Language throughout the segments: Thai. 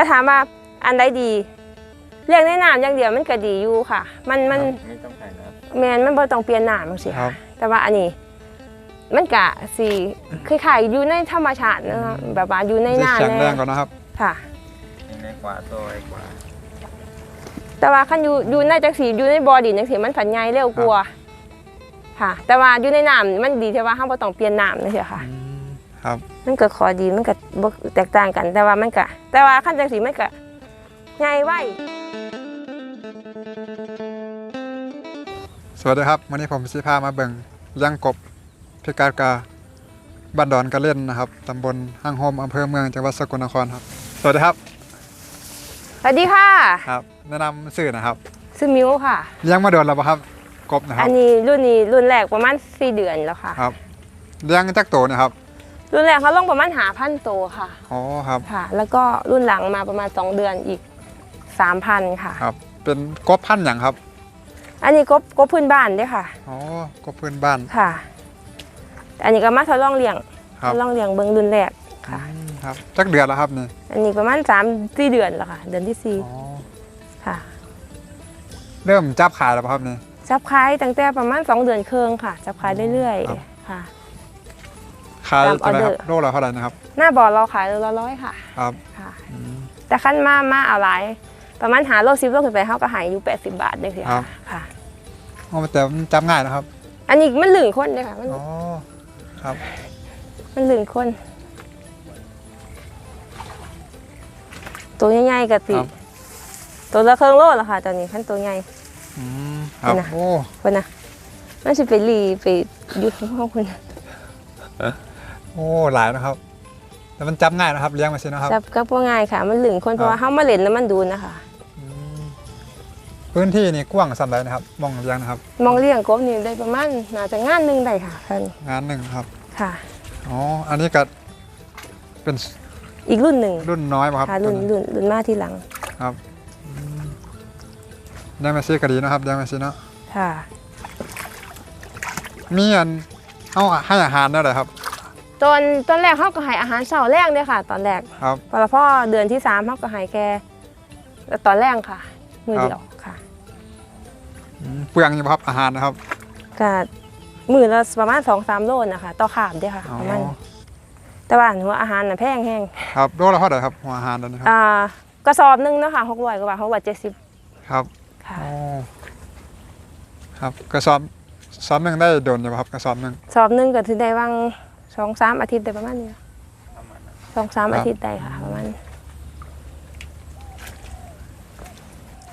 แต่ถามว่าอันใดดีเลี้ยงในน้ำอย่างเดียวมันก็ดีอยู่ค่ะ มันมันไม่ต้องใส่น้แมนมันบ่ต้องเปลี่ยนน้ำจังซี่ครัค่ะบแต่ว่าอันนี้ มันกะสิคล้ายๆอยู่ในธรรมชาตินะคะแบบว่าอยู่ในสิน้าแข็งแน่แรงก่อนนะครับค่ะำในกว่าตัวไอ้กว่า แต่ว่าคันอยู่อยู่ในจังสีอยู่ในบ่อดินจังสีมันผันใหญ่เร็วกว่าค่ะ แต่ว่าอยู่ในน้ำมันดีที่ว่าเฮาบ่ต้องเปลี่ยนน้ำจังซี่ค่ะอืม ครับ มันก็ข้อดีมันก็บ่แตกต่างกัน แต่ว่ามันก็แต่ว่าคันจังสีมันก็ใหญ่ไวสวัสดีครับวันนี้ผมสิพามาเบิ่งเลี้ยงกบพิการกาบ้านดอนกระเล่นนะครับตำบลห้างโฮมอำเภอเมืองจังหวัดสกลนครครับ สวัสดีครับ สวัสดีค่ะ ครับแนะนำสื่อนะครับชื่อมิวค่ะ เลี้ยงมาโดนแล้วปะครับ กบนะคอัรับนนี้รุ่นนี้รุ่นแรกประมาณ4เดือนแล้วค่ะ ครับ เลี้ยงจักโตนะครับ รุ่นแรกเขาลงประมาณ5,000ตัวค่ะอ๋อครับค่ะ แล้วก็รุ่นหลังมาประมาณ 2 เดือนอีก 3,000 ค่ะ ครับ เป็นกบพันธุ์อย่างครับ อันนี้กบกบพื้นบ้านเด้วยค่ะอ๋อกบพื้นบ้านค่ะ อันนี้ก็มาทดลองเลี้ยงครัทบดลองเลี้ยงเบิ้งรุ่นแรกค่ะอืมครับจักเดือนแล้วครับนี่อันนี้ประมาณ3 4เดือนแล้วค่ะ เดือนที่อ๋อ4ค่ะ เริ่มจับขายแล้วปะครับนี่จับขายตั้งแต่ประมาณ 2 เดือนครึ่งค่ะ จับขายเรื่อยครับๆค่ะ ขายตามออเท่าไหรเดอคร์รับโลละเท่าไหร่นะครับ หน้าบ่อเราขายโลละร้อยค่ะ ครับค่ะอืมแต่ขั้นมามาเอาหลายประมาณหาโลสิบโลขึ้นไปเขาก็หายอยู่80บาทเด้สิครัค่ะบค่ะอ๋อแต่มันจับง่ายนะครับ อันนี้มันหลื่นคนเลยค่ะมันอ๋อครับ มันหลื่นคน ตัวใหญ่ๆกะติครับตัวละเครื่องโลละค่ะ ตอนนี้ขั้นตัวใหญ่อืมครับนี่นะโอ้คนนะมันจะไปรีไปอยุดห้องคุณ โอ้หลายนะครับ แต่มันจับง่ายนะครับเลี้ยงมาสินะครับ จับก็พวง่ายค่ะ มันหลื่นคนเพราะว่าครับเขามาเล่นแล้วมันดูนะคะอืมพื้นที่นี่กว้างสำหรับนะครับมองเลี้ยงนะครับ มองเลี้ยงกบนี่ได้ประมาณน่าจะงานหนึ่งได้ค่ะท่านงานหนึ่งครับค่ะ อ๋ออันนี้ก็เป็นอีกรุ่นหนึ่งรุ่นน้อยป่ะครับค่ะรุ่นตัวรุ่นรุ่นมาที่หลังครับอืมเลี้ยงมาซีก็ดีนะครับเลี้ยงมาซีเนาะค่ะ มีอันเอาให้อาหารได้เลยครับ ตอนตอนแรกเขาก็ให้อาหารเช้าแรกเลยค่ะ ตอนแรกครับ พอพ่อเดือนที่สามเขาก็ให้แกตอนแรกค่ะ มือเดียวค่ะอืมเปลืองอยู่ป่ะครับอาหารนะครับก็มือละประมาณสองสามโลนะคะ ต่อขาบเด้อค่ะอ๋อประมาณแต่ว่าหัวอาหารน่ะแพงแห้งครับโลละเท่าไหร่ครับหัวอาหารแล้วนะครับอ่ากระสอบหนึงเนาะคะหกร้อยกว่าบาทหกร้อยเจ็ดสิบครับค่ะ อ๋อครับกระสอบสอบหนึ่งได้โดนอยู่ป่ะครับกระสอบหนึ่งสอบหนึงก็ถือได้ว่าง สองสามอาทิตย์ได้ประมาณนี้ประมาณนั้นสองสามครับอาทิตย์ได้ค่ะประมาณ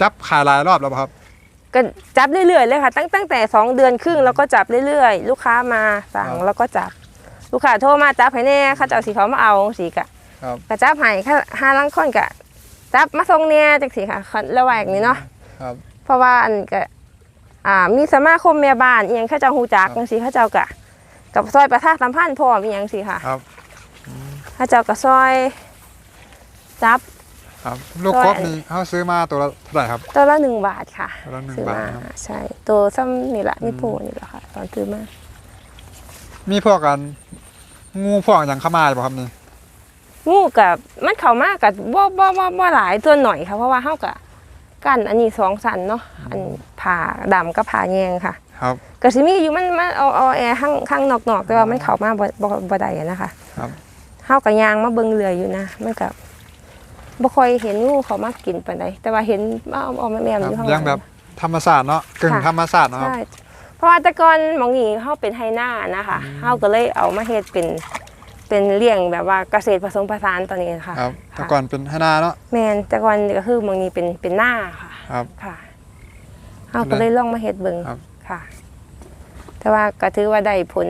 จับขายหลายรอบแล้วป่ะครับ ก็จับเรื่อยๆเลยค่ะ ตั้งตั้งแต่สองเดือนครึ่งแล้วก็จับเรื่อยๆ ลูกค้ามาสั่งครับแล้วก็จับ ลูกค้าโทรมาจับให้แน่เข้าเจ้าสีเขามาเอาสีกะครับ กะจับให้ค่ะห้าลังคนกะ จับมาส่งเนี่ยจังสีค่ะระหว่างนี้เนาะ ครับ เพราะว่าอันก็อ่ามีสมาคมแม่บ้านอีหยังเข้าเจ้าฮูจักครับจังสีเข้าเจ้ากะ กับซอยประชาสัมพันธ์พร้อมอีหยังสิค่ะครับเข้าเจ้าก็ซอยจับ ครับลูกก็กบนี่เขาซื้อมาตัวละเท่าไหร่ครับ ตัวละหนึ่งบาทค่ะตัวละหนึ่งซื้อบาทมานะครับ ใช่ตัวซ้ำนี่แหละอืมนี่ปูนี่แหละค่ะ ตอนซื้อมามีพวกกัน งูพวกอย่างเข้ามาอยู่ป่ะครับนี่งูกับมันเข้ามากับบ่บ่บ่บ่หลายตัวหน่อยค่ะเพราะว่าเฮากับกันอันนี้สองสันเนาะอันผ่าดำกับผ่าแยงค่ะ ครับก็สิมีอยู่มันมันเอาเอาแอร์ข้างข้างนอกๆแต่ว่ามันเข้ามาบ่บ่บ่ได้อะนะคะครับเฮากับยางมาเบิ่งเรืออยู่นะมันก็บ่ค่อยเห็นงูเขามากินปานใดแต่ว่าเห็นว่าเอาเอาแม่แม่ครับอยู่ข้างหเลี้ลัยงงแบบธรรมศาสตร์เนาะกึ่งค่ะธรรมศาสตร์เนาะครับใช่เพราะว่าแต่ก่อนหมองนี้เฮาเป็นไฮนานะคะเฮาก็เลยเอามาเฮ็ดเป็นเป็นเลี้ยงแบบว่าเกษตรผสมผสานตอนนี้ค่ะครับแต่ค่ะก่อนเป็นให้นาเนาะแมนแต่ก่อนก็คือหมองนี้เป็นเป็นหน้าค่ะ ครับค่ะเฮาก็เลยลองมาเฮ็ดเบิ่งครับ ค่ะ แต่ว่าก็ถือว่าได้ผล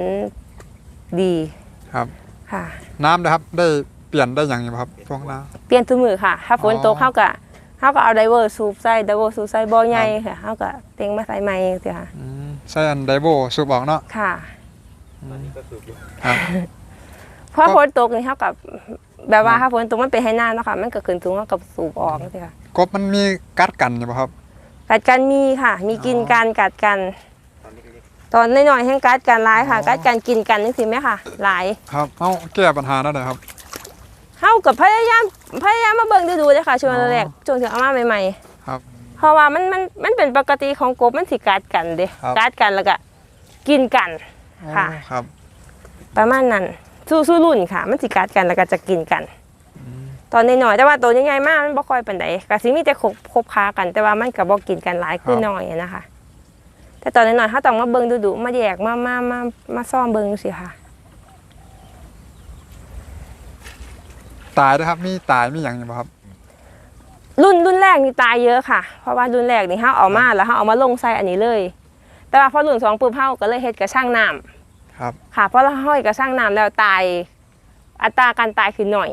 ดีครับ ค่ะ น้ำนะครับได้เปลี่ยนได้อย่างไรครับพวกน้เปลี่ยนตัวมือค่ะ ถ้าฝนตกอ๋อเฮาก็เฮาก็เอาไดเวอร์สูบใส่ไดเวอร์สูบใส่บ่อใหญ่ค่ะเฮาก็เต็งมาใส่ใหม่จังซี่ค่ะำอืมใส่อันไดโบสูบออกเนาะค่ะตอนนี้ก็สูบอยู่ครับเพราะก็ฝนตกนี่เฮากับ แบบว่าถ้าฝนตกมันเป็นให้หน้าเนาะค่ะ มันก็ขึ้นสูงเฮากับสูบออกจังซี่ค่ะกบมันมีกัดกันอยู่ป่ะครับ กัดกันมีค่ะ มีกินอ๋อกันกัดกัน ตอนนี้ก็เรียกตอนน้อยๆแห้งกัดกันหลายค่ะอ๋อกัดกันกินกันนี่สิไหมค่ะหลายครับเอาแก้ปัญหาได้เลยครับเฮากับพยายามพยายามมาเบิ่งดูๆเลยค่ะช่วงอ๋อแรกๆช่วงที่เอามาใหม่ครับๆเพราะว่ามันมันมันเป็นปกติของกบมันสิกัดกันเด้ครับกัดกันแล้วก็กินกันค่ะอ๋อครับ ประมาณนั้นสู้สู้รุ่นค่ะ มันสิกัดกันแล้วก็จะกินกัน ตอนน้อยๆแต่ว่าตัวใหญ่ๆมากมันบ่ค่อยปานใดก็สิมีแต่คบคบค้ากัน แต่ว่ามันก็บ่กินกันหลายคือน้อยอะนะคะ แต่ตอนน้อยๆเฮาต้องมาเบิ่งดูๆมาแยกมามามามาซ่อมเบิ่งสิค่ะ ตายด้วยครับมีตายมีอย่างอยู่บ่ครับ รุ่นรุ่นแรกนี่ตายเยอะค่ะ เพราะว่ารุ่นแรกนี่เฮาเอามาแล้วเฮาเอามาลงใส่อันนี้เลย แต่ว่าพอรุ่นสองปุ๊บเฮาก็เลยเฮ็ดกระช่างน้ำครับค่ะเพราะเราห้อยกระช่างน้ำแล้วตาย อัตราการตายคือหน่อย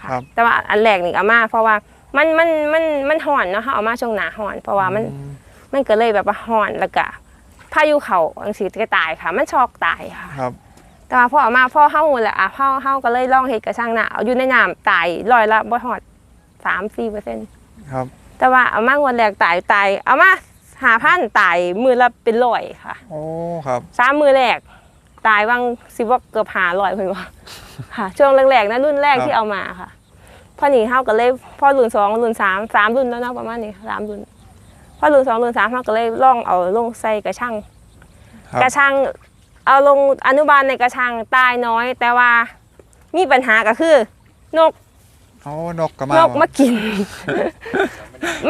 ค่ะครับ แต่ว่าอันแรกนี่เอามา เพราะว่ามันมันมันมันห่อนเนาะเฮาเอามาช่วงหน้าห่อน เพราะว่ามันอืม มันก็เลยแบบว่าห่อนแล้วก็พายุเขาอังสีก็ตายค่ะ มันช็อกตายค่ะ ครับ แต่ว่าพอเอามาพ่อเฮาแหละอะพ่อเฮาก็เลยลองเฮ็ดกระช่างน้ำเอาอยู่ในน้ำตายร้อยละบ่ฮอดสามสี่เปอร์เซ็นต์ครับ แต่ว่าเอามางวดแรกตายตาย เอามาหาพันตายมือละเป็นร้อยค่ะโอ้ครับสามมือแรกตายวังสิว่าเกือบหาร้อยเพิ่นว่าค่ะ ช่วงแรกๆนะรุ่นแรกครับที่เอามาค่ะพอหนีเท่าก็เลยพอรุ่นสองรุ่นสามสามรุ่นแล้วเนาะประมาณนี้สามรุ่น พอรุ่นสองรุ่นสามเขาก็เลยล่องเอาลงใส่กระชังครับกระชังเอาลงอนุบาลในกระชังตายน้อย แต่ว่ามีปัญหาก็คือนกโอ้นกก็มานกมากิน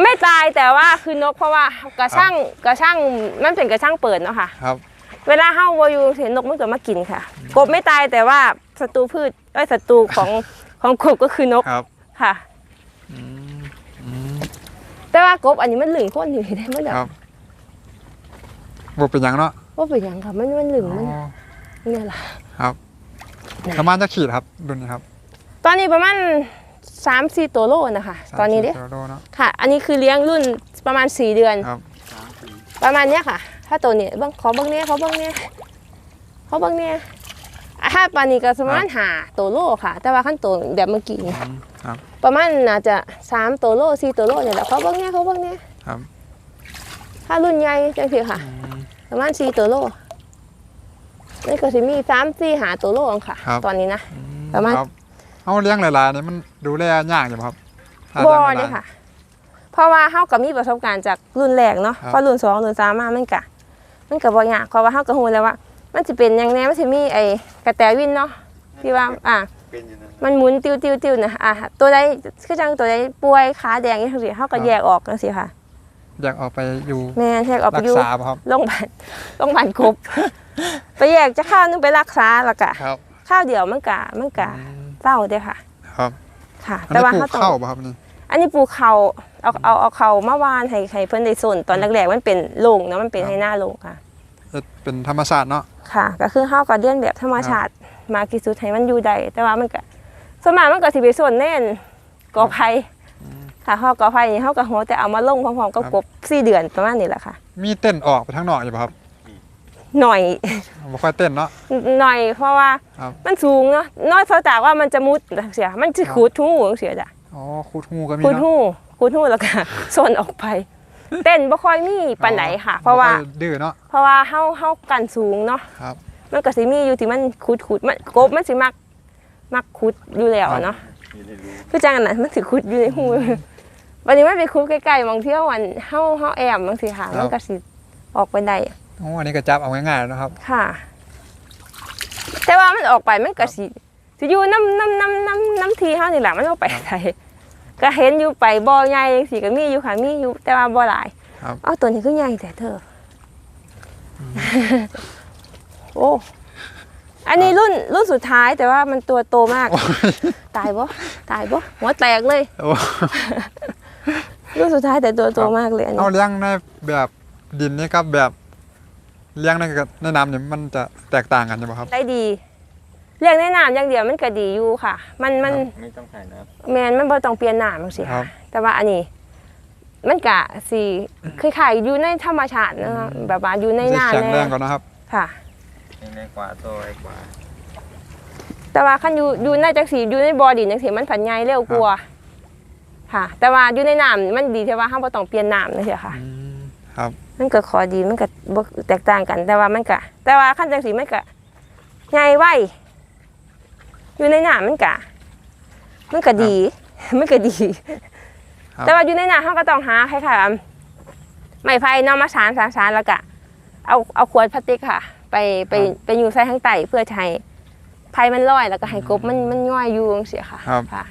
ไม่ตายแต่ว่าคือนกเพราะว่ากระช่างกระช่างมันเป็นกระช่างเปิดเนาะค่ะครับ เวลาเฮาวาอยูเห็นนกมันเกิดมากินค่ะ กบไม่ตายแต่ว่าศัตรูพืชไอ้ยศัตรูของของกบก็คือนกครับค่ะอืมอืม แต่ว่ากบอันนี้มันหลึงคนอยู่ได้มันแบบครับบ่เป็นหยังเนาะว่าเป็นหยังค่ะมันมันหลึงมันอ๋อเนี่ยล่ะครับประมาณจะขีดครับรุ่นนี้ครับตอนนี้ประมาณสามสี่ตัวโลนะคะตอนนี้เด้สามสิบกิโลเนาะ ค่ะ อันนี้คือเลี้ยงรุ่นประมาณสี่เดือน ครับสามสี่ประมาณเนี้ยค่ะ ถ้าตัวนี้เบ้างขอเบ้างเนี้ยขอเบ้างเนี้ยขอเบ้างเนี้ยอะถ้าปานนี้ก็ประมาณหาตัวโลค่ะ แต่ว่าขั้นตัวแบบเมื่อกี้นี่อืมครับ ประมาณน่าจะสามตัวโลสี่ตัวโลเนี่ยแหละเขาเบิ้งเนี่ยเขาเบิ้งเนี่ยครับ ถ้ารุ่นใหญ่จังสิค่ะอืมประมาณสี่ตัวโลนี่ก็สิมีสามสี่หาตัวโลอังค่ะ ครับ ตอนนี้นะอืประมาณ ครับเอาเลี้ยงหลายๆนี่มันดูแลยากอยู่บ่ครับถ้าบ่ลี้งหเลลายยค่ะ เพราะว่าเฮากับมีประสบการณ์จากรุ่นแรกเนาะครับพอรุ่นสองรุ่นสามมามันกะ มันก็บ่ยากเพราะว่าเฮาก็ฮู้แล้วว่า มันสิเป็นหยังแน่มันสิมีไอ้กระแตวินเนาะที่ว่า อะ เป็นอยู่นั่นมันหมุนติ้วติ้วติ้วนะอะตัวใดคือจังตัวใดป่วยขาแดงจังซี่เฮาก็แยกออกจังซี่ค่ะ อยากออกไปอยู่แม่นแยกออกไปรักอยู่ษาบ่ครับ โรงพยาบาลโรงพยาบาลครบ ไปแยกจะข้าวนึงไปรักษาแล้วก็ครับข้าวเดียวมันกะมันกะอืมเศร้าเด้อค่ะ ครับค่ะ อันแต่นี้ว่าปลูเขากต้องข้าวบ่ครับนี่ อันนี้ปลูกเขาเอาเอาเอาเขามาวานให้ให้เพิ่นได้ส่วนตอนแรกๆมันเป็นโล่งเนาะมันเป็นให้หน้าโล่งค่ะ เฮ็ดเป็นธรรมชาติเนาะค่ะ ก็คือเฮาก็เลียนแบบธรรมชาติมากี่สุดให้มันอยู่ได้แต่ว่ามันก็ส่วนมากมันก็สิไปส่วนแน่นกอไผ่ค่ะเฮากอไผ่นี่เฮาก็หัวแต่เอามาลงพร้อมๆกับกบ4เดือนประมาณนี้แหละค่ะ มีเต้นออกไปทางนอกอยู่บ่ครับหน่อยบ่ค่อยเต้นเนาะหน่อยเพราะว่าครับมันสูงเนาะน้อยเท่าจากว่ามันจะมุดเสียมันจะขุดหูเสียจ้ะอ๋อคูดงูก็มีขุดเนาะหูขุดหูแล้วก็โซนออกไป เต้นบ่ค่อยมีปานไหนค่ะ เพราะว่าบ่ค่อยดื้อเนาะเพราะว่าเฮาเฮากันสูงเนาะครับ มันก็สิมีอยู่ที่มันขุดขุดมันกบมันสิมักมักขุดอยู่แล้วอะเนาะอยู่ในรูคือจังอันนั้นมันสิขุดอยู่ในหูวันนี้มันไปขุดใกล้ๆบางเที่ยววันเฮาเฮาแอมบางสิค่ะมันก็สิออกไปได้โอ้อันนี้ก็จับเอาง่ายๆนะครับ ค่ะ แต่ว่ามันออกไปมันก็สิสิอยู่น้ำน้ำน้ำน้ำน้ำทีเฮานี่แหละมันบ่ไปไส ก็เห็นอยู่ไปบ่อใหญ่จังซี่ก็มีอยู่ค่ะมีอยู่แต่ว่าบ่หลายครับเอ้าตัวนี้คือใหญ่แต่เธออโอ้อันนี้รุ่นรุ่นสุดท้ายแต่ว่ามันตัวโตมากโอ้ยตายบ่ตายบ่หัวแตกเลยโอ้รุ่นสุดท้ายแต่ตัวโตมากเลยอันเอานี้เลี้ยงในแบบดินนี่ครับแบบเลี้ยงในกระในน้ำเนี่ยมันจะแตกต่างกันใช่ไหมครับ ได้ดี เลี้ยงในน้ำอย่างเดียวมันก็ดีอยู่ค่ะ มันมันไม่ต้องถ่ายน้แมนมันบ่ต้องเปลี่ยนน้ำจังซี่ครัค่ะบแต่ว่าอันนี้ มันกะสิคล้ายๆอยู่ในธรรมชาตินะคะแบบว่าอยู่ในจะน้ำแข็งแรงแน่ก่อนนะครับ ค่ะำในกว่าตัวไอ้กว่า แต่ว่าคันอยู่อยู่ในจังสีอยู่ในบ่อดินจังสีมันผันใหญ่เร็วกว่าค่ะ แต่ว่าอยู่ในน้ำนี่มันดีที่ว่าเฮาบ่ต้องเปลี่ยนน้ำจังซี่ค่ะอืมครับ มันก็ข้อดีมันก็บ่แตกต่างกัน แต่ว่ามันก็แต่ว่าคันจังสีมันก็ใหญ่ไว อยู่ในน้ำมันก็พมันก็ดี มันก็ดี ครับ แต่ว่าอยู่ในนาเขาก็ต้องหาคล้ายๆไม้ไผ่เนอมาสานสานสานแล้วก็เอาเอาขวดพลาสติกค่ะ ไปไปไปอยู่ใส่ข้างใต้เพื่อจะให้ไผ่มันลอยแล้วก็ให้กบมันมันย่อยอยู่จังซี่ค่ะครับค่ะ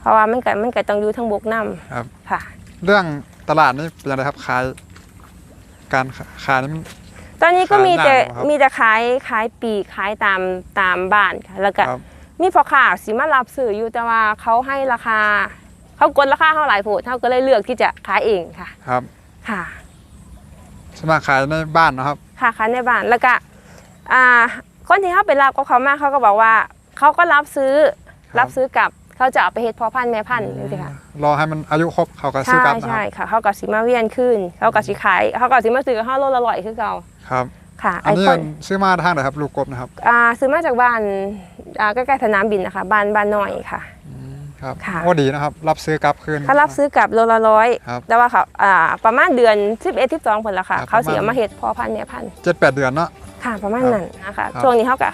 เพราะว่ามันก็มันก็ต้องอยู่ทั้งบกน้ำครับ ค่ะ เรื่องตลาดนี่เป็นยังไงครับขายการขายนี่มัน ตอนนี้ก็มีแต่ขายหนังเหรอครับ มีแต่ขายขายปลีกขายตามตามบ้านค่ะ แล้วก็ครับ มีพ่อค้าสิมารับซื้ออยู่แต่ว่าเขาให้ราคา เขากดราคาเท่าหลายโพดเขาก็เลยเลือกที่จะขายเองค่ะ ครับ ค่ะสวนมากขายในบ้านนะครับ ค่ะขายในบ้านแล้วก็อ่าคนที่เขาไปรับก็เขามาเขาก็บอกว่า เขาก็รับซื้อครับ รับซื้อกลับเขาจะเอาไปเฮ็ดพ่อพันธุ์แม่พันธุ์นี่สิค่ะ รอให้มันอายุครบเขาก็ซื้ใช่อกลับนะคใช่รับค่ะเขาก็สิมาเวียนขึ้น เขาก็สิขายเขาก็สิมาซื้อกับห้าโลละร้อยคือเก่า ครับ ค่ะอันนี้คนซื้อมาทางไหนครับลูกกบนะครับอ่าซื้อมาจากบ้านอ่าใกล้ๆสนามบินนะคะบ้านบ้านน้อยค่ะ ครับค่ะโอ้ดีนะครับ รับซื้อกลับคืน เขารับซื้อกลับโลละร้อยครับแต่ว่าเขาอ่าประมาณเดือน11 12ผลละค่ะ ครับเขาเสียประมาณ มาเห็ดพอพันธุ์แม่พันธุ์เจ็ดแปดเดือนเนาะ ค่ะ ประมาณครับนั้นนะคะครับ ช่วงนี้เขาก็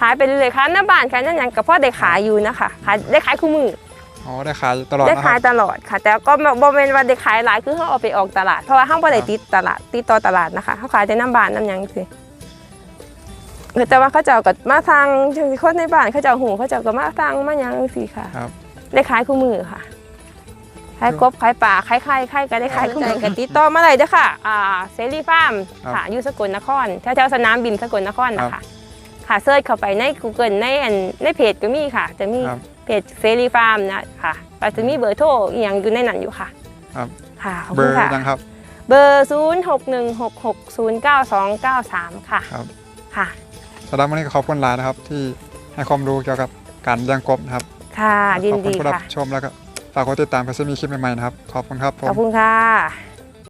ขายไปเรื่อยๆค่ะหน้าบ้านขายนั่นยังกับพ่อได้ขายอยู่นะคะขายได้ขายคู่มือ อ๋อได้ขายตลอดได้นะคขายรับตลอดค่ะ แต่ก็บ่เป็นว่าได้ขายหลายคือเขาเอาไปออกตลาด เพราะว่าเขาบ่ได้ติดตลาดติดต่อตลาดนะคะเขาขายแต่น้ำบ้านน้ำหยังสิแต่ว่าเขาเจ้าก็มาทางคนในบ้านเขาเจ้าหูเขาเจ้าก็มาทางมาหยังสิค่ะครับได้ขายคู่มือค่ะขายกบขายป่าขายไข่ไข่ก็ได้ขายคู่มือกันติดต่อมาเลยเด้อค่ะอ่าเซรีฟาร์มครับค่ะอยู่สกลนครแถวๆสนามบินสกลนครนะครัคะบค่ะเซิร์ชเข้าไปใน Google ในอันในเพจก็มีค่ะ จะมีครับ เพจเซรีฟาร์มนะค่ะก็จะมีเบอร์โทรอหย่างอยู่ในนั้นอยู่ค่ะครับ ค่ะขอบเบคุอณร์ค่ะยังครับเบอร์0 6 1 6 6 0 9 2 9 3 ค่ะครับค่ะ สำหรับวันนี้ก็ขอบคุณหลายนะครับที่ให้ความรู้เกี่ยวกับการเลี้ยงกบนะครับค่ะยินขอบคุณดีผู้รับค่ะ ชมแล้วก็ฝากกดติดตามเพื่อจะมีคลิปใหม่ๆนะครับขอบคุณครับผขอมบคุณค่ะ